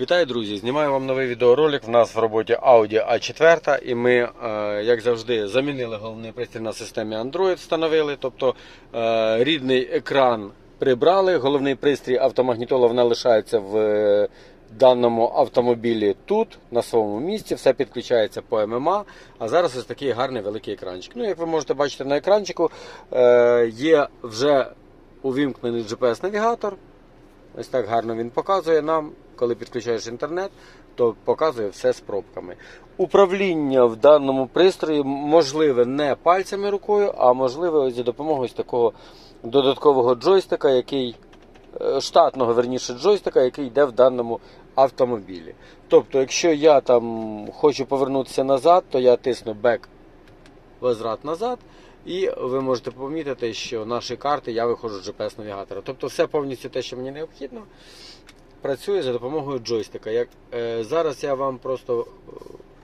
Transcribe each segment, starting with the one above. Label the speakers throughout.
Speaker 1: Вітаю, друзі! Знімаю вам новий відеоролик. В нас в роботі Audi A4 і ми, е, як завжди, замінили головний пристрій на системі Android, встановили. Тобто е, рідний екран прибрали, головний пристрій автомагнітола вона лишається в е, даному автомобілі тут, на своєму місці, все підключається по ММА. А зараз ось такий гарний великий екранчик. Ну, як ви можете бачити на екранчику, є вже увімкнений GPS-навігатор. Ось так гарно він показує нам, коли підключаєш інтернет, то показує все з пробками. Управління в даному пристрої можливе не пальцями рукою, а можливе за допомогою такого додаткового джойстика, який е, штатного верніше джойстика, який йде в даному автомобілі. Тобто, якщо я там хочу повернутися назад, то я тисну back возврат назад. І ви можете помітити, що наші карти я виходжу з GPS-навігатора. Тобто все повністю те, що мені необхідно, працює за допомогою джойстика. Як, е, зараз я вам просто е,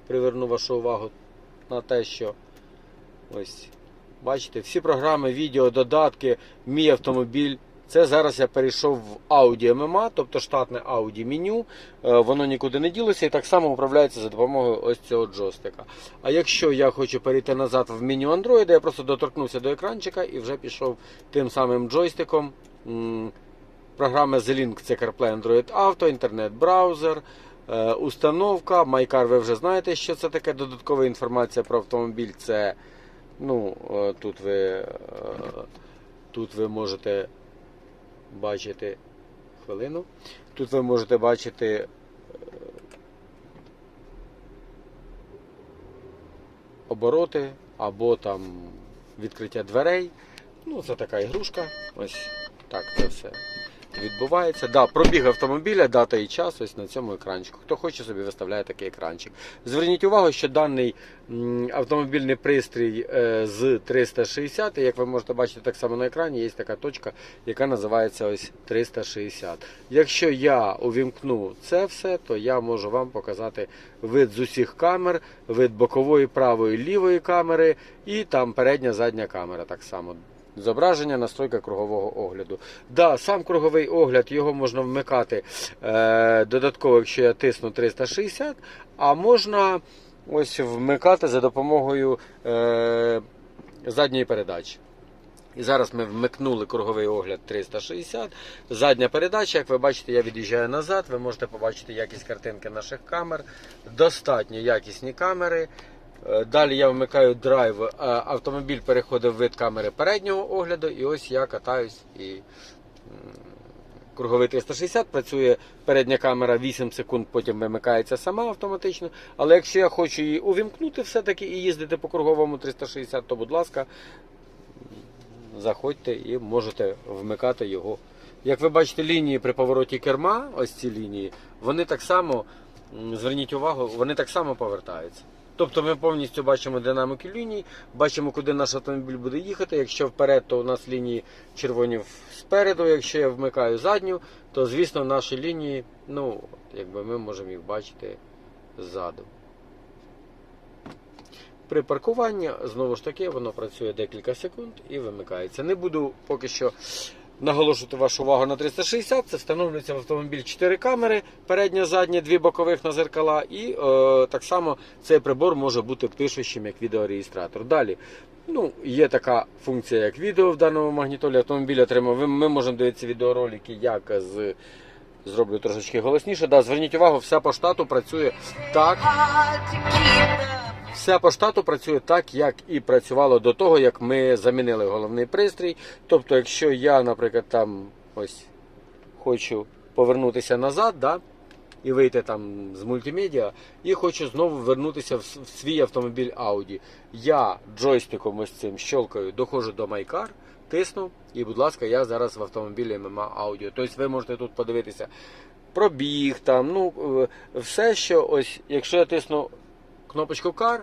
Speaker 1: приверну вашу увагу на те, що ось бачите, всі програми, відео, додатки, мій автомобіль. Це зараз я перейшов в Audi MMA, тобто штатне Audi меню. Е, Воно нікуди не ділося і так само управляється за допомогою ось цього джойстика. А якщо я хочу перейти назад в меню Android, я просто доторкнувся до екранчика і вже пішов тим самим джойстиком. М, Програми The Link це CarPlay Android Auto, інтернет-браузер, е, установка. MyCar ви вже знаєте, що це таке. Додаткова інформація про автомобіль. Це ну, е, тут ви, тут ви можете бачити хвилину. Тут ви можете бачити е, обороти або там відкриття дверей. Ну, це така ігрушка. Ось так це все відбувається. Да, пробіг автомобіля, дата і час ось на цьому екранчику. Хто хоче собі виставляє такий екранчик. Зверніть увагу, що даний автомобільний пристрій е, з 360, як ви можете бачити так само на екрані, є така точка, яка називається ось 360. Якщо я увімкну це все, то я можу вам показати вид з усіх камер, вид бокової, правої, лівої камери і там передня, задня камера так само. Зображення, настройка кругового огляду. Да, сам круговий огляд його можна вмикати е, додатково, якщо я тисну 360, а можна ось вмикати за допомогою е, задньої передачі. І зараз ми вмикнули круговий огляд 360. Задня передача, як ви бачите, я від'їжджаю назад. Ви можете побачити якість картинки наших камер. Достатньо якісні камери. Е, Далі я вмикаю драйв, е, автомобіль переходить в вид камери переднього огляду, і ось я катаюсь і круговий 360 працює передня камера 8 секунд, потім вимикається сама автоматично. Але якщо я хочу її увімкнути все-таки і їздити по круговому 360, то будь ласка, заходьте і можете вмикати його. Як ви бачите, лінії при повороті керма, ось ці лінії, вони так само, зверніть увагу, вони так само повертаються. Тобто ми повністю бачимо динаміку ліній, бачимо, куди наш автомобіль буде їхати. Якщо вперед, то у нас лінії червоні спереду. Якщо я вмикаю задню, то звісно наші лінії, ну, якби ми можемо їх бачити ззаду. При паркуванні, знову ж таки, воно працює декілька секунд і вимикається. Не буду поки що наголошувати вашу увагу на 360. Це встановлюється в автомобіль 4 камери, передня, задня, дві бокових на зеркала. І е, так само цей прибор може бути пишущим як відеореєстратор. Далі. Ну, є така функція, як відео в даному магнітолі. Автомобіль отримав. Ви- Ми можемо дивитися відеоролики, як з. Зроблю трошечки голосніше. Да, зверніть увагу, все по штату працює так. Все по штату працює так, як і працювало до того, як ми замінили головний пристрій. Тобто, якщо я, наприклад, там ось хочу повернутися назад, да, і вийти там з мультимедіа, і хочу знову вернутися в свій автомобіль Audi. Я джойстиком ось цим щелкаю, доходжу до MyCar, тисну, і, будь ласка, я зараз в автомобілі MMA Audio. Тобто ви можете тут подивитися пробіг, там, ну, е, все, що ось, якщо я тисну кнопочку Car,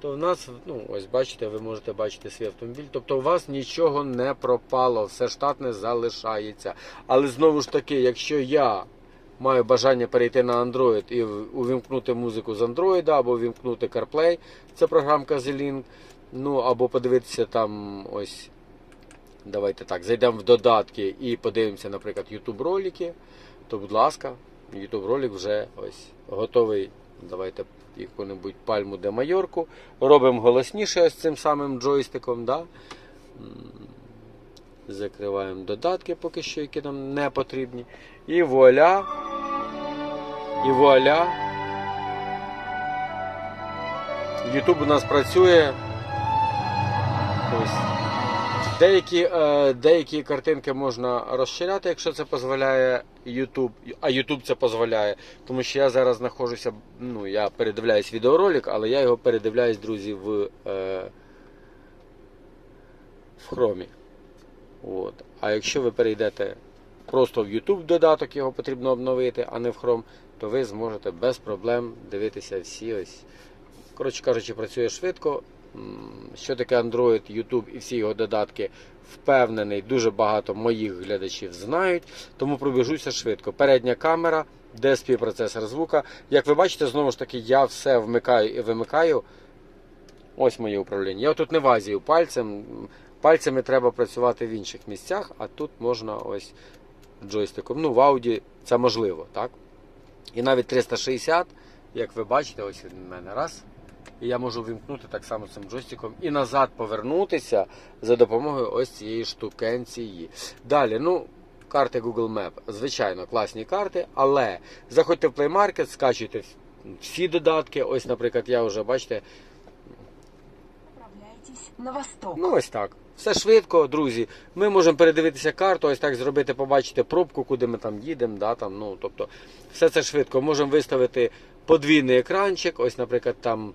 Speaker 1: то в нас, ну, ось бачите, ви можете бачити свій автомобіль. Тобто у вас нічого не пропало, все штатне залишається. Але знову ж таки, якщо я маю бажання перейти на Android і увімкнути музику з Android, або увімкнути CarPlay, це програмка Z-Link, ну або подивитися там ось. Давайте так, зайдемо в додатки і подивимося, наприклад, YouTube ролики, то будь ласка, YouTube ролик вже ось готовий. Давайте яку-небудь пальму де Майорку. Робимо голосніше ось цим самим джойстиком. Да? Закриваємо додатки поки що, які нам не потрібні. І вуаля. І вуаля. YouTube у нас працює. Ось. Деякі, е, деякі картинки можна розширяти, якщо це дозволяє YouTube. А YouTube це дозволяє. Тому що я зараз знаходжуся, ну, я передивляюсь відеоролик, але я його передивляюсь, друзі, в, е, в хромі. От. А якщо ви перейдете просто в YouTube додаток, його потрібно обновити, а не в Chrome, то ви зможете без проблем дивитися всі ось. Коротше кажучи, працює швидко. Що таке Android, YouTube і всі його додатки, впевнений, дуже багато моїх глядачів знають, тому пробіжуся швидко. Передня камера, DSP процесор звука. Як ви бачите, знову ж таки, я все вмикаю і вимикаю. Ось моє управління. Я тут не вазію пальцем. Пальцями треба працювати в інших місцях, а тут можна ось джойстиком. Ну, в ауді це можливо, так? І навіть 360, як ви бачите, ось в мене раз. І я можу вимкнути так само цим джойстиком і назад повернутися за допомогою ось цієї штукенції. Далі, ну, карти Google Map, звичайно, класні карти, але заходьте в Play Market, скачуйте всі додатки. Ось, наприклад, я вже бачите,
Speaker 2: на восток.
Speaker 1: Ну, ось так. Все швидко, друзі. Ми можемо передивитися карту, ось так зробити, побачити пробку, куди ми там їдемо. Да, там, ну, тобто, все це швидко. Можемо виставити подвійний екранчик. Ось, наприклад, там,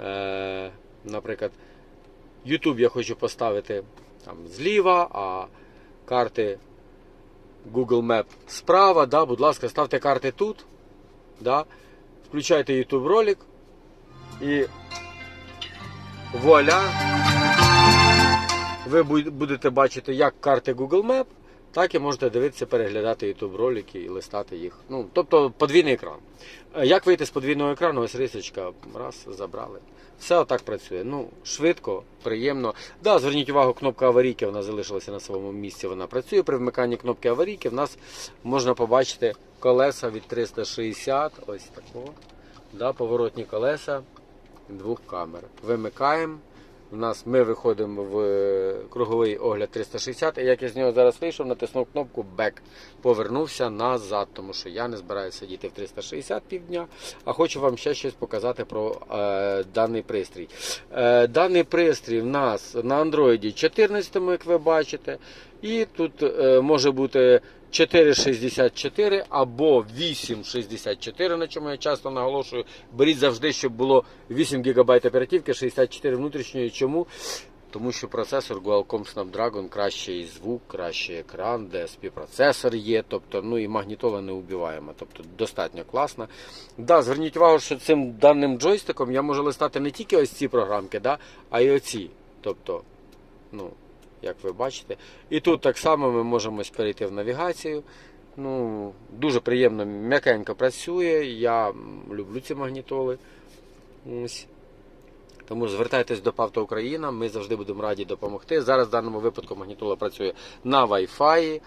Speaker 1: е, наприклад, YouTube я хочу поставити там, зліва, а карти Google Map справа. Да, будь ласка, ставте карти тут. Да, включайте YouTube ролик і вуаля ви будете бачити як карти Google Map, так і можете дивитися, переглядати YouTube ролики і листати їх. Ну, тобто подвійний екран. Е, Як вийти з подвійного екрану? Ось рисочка, раз, забрали. Все отак працює. Ну, швидко, приємно. Да, зверніть увагу, кнопка аварійки вона залишилася на своєму місці. Вона працює. При вмиканні кнопки аварійки в нас можна побачити колеса від 360. Ось такого. Да, поворотні колеса двох камер. Вимикаємо. У нас ми виходимо в е, круговий огляд 360, і як я з нього зараз вийшов, натиснув кнопку Back, повернувся назад, тому що я не збираюся сидіти в 360 півдня, а хочу вам ще щось показати про е, даний пристрій. Е, даний пристрій в нас на Android 14, як ви бачите, і тут е, може бути 4,64 або 8,64, на чому я часто наголошую. Беріть завжди, щоб було 8 ГБ оперативки, 64 внутрішньої. Чому? Тому що процесор Qualcomm Snapdragon кращий звук, кращий екран, DSP процесор є, тобто, ну і магнітола не убиваємо, тобто достатньо класно. Да, зверніть увагу, що цим даним джойстиком я можу листати не тільки ось ці програмки, да, а й оці. Тобто, ну, як ви бачите. І тут так само ми можемо перейти в навігацію. Ну, Дуже приємно, м'якенько працює. Я люблю ці магнітоли. Ось. Тому звертайтесь до Павто Україна, ми завжди будемо раді допомогти. Зараз в даному випадку магнітола працює на Wi-Fi.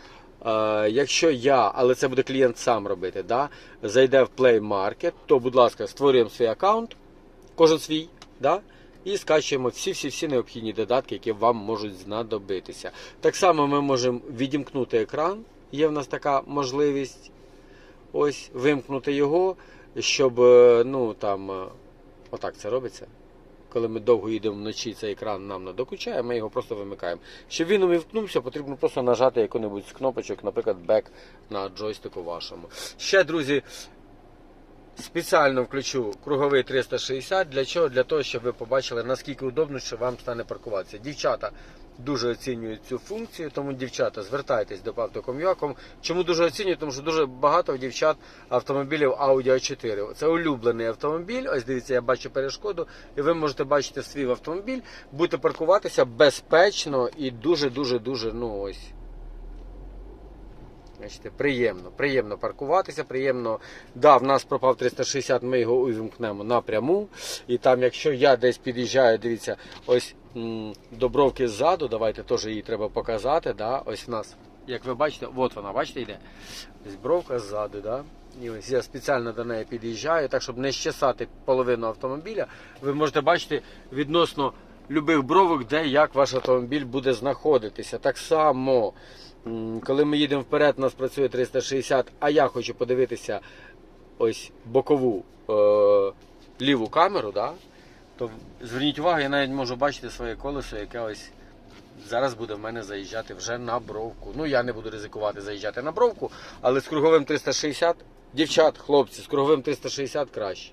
Speaker 1: Е, якщо я, але це буде клієнт сам робити, да, зайде в Play Market, то, будь ласка, створюємо свій аккаунт, кожен свій, да, і скачуємо всі-всі-всі необхідні додатки, які вам можуть знадобитися. Так само ми можемо відімкнути екран, є в нас така можливість ось вимкнути його, щоб е, ну там е, отак це робиться. Коли ми довго їдемо вночі, цей екран нам надокучає, ми його просто вимикаємо. Щоб він увімкнувся, потрібно просто нажати яку-небудь з кнопочок, наприклад, back на джойстику вашому. Ще, друзі, спеціально включу круговий 360. Для чого? Для того, щоб ви побачили, наскільки удобно, що вам стане паркуватися. Дівчата дуже оцінюють цю функцію, тому дівчата, звертайтесь до Павтоком'яком. Чому дуже оцінюють? Тому що дуже багато дівчат автомобілів Audi a 4 Це улюблений автомобіль. Ось дивіться, я бачу перешкоду, і ви можете бачити свій автомобіль, будете паркуватися безпечно і дуже, дуже, дуже, ну ось. Бачите, приємно, приємно паркуватися, приємно. Да, в нас пропав 360, ми його увімкнемо напряму. І там, якщо я десь під'їжджаю, дивіться, ось м, до бровки ззаду, давайте теж її треба показати. Да? Ось в нас, як ви бачите, от вона, бачите, йде. Ось бровка ззаду, да? І ось я спеціально до неї під'їжджаю, так щоб не щесати половину автомобіля. Ви можете бачити відносно любих бровок, де як ваш автомобіль буде знаходитися. Так само, коли ми їдемо вперед, у нас працює 360, а я хочу подивитися ось бокову е, ліву камеру, да? то зверніть увагу, я навіть можу бачити своє колесо, яке ось зараз буде в мене заїжджати вже на бровку. Ну, я не буду ризикувати заїжджати на бровку, але з круговим 360, дівчат, хлопці, з круговим 360 краще.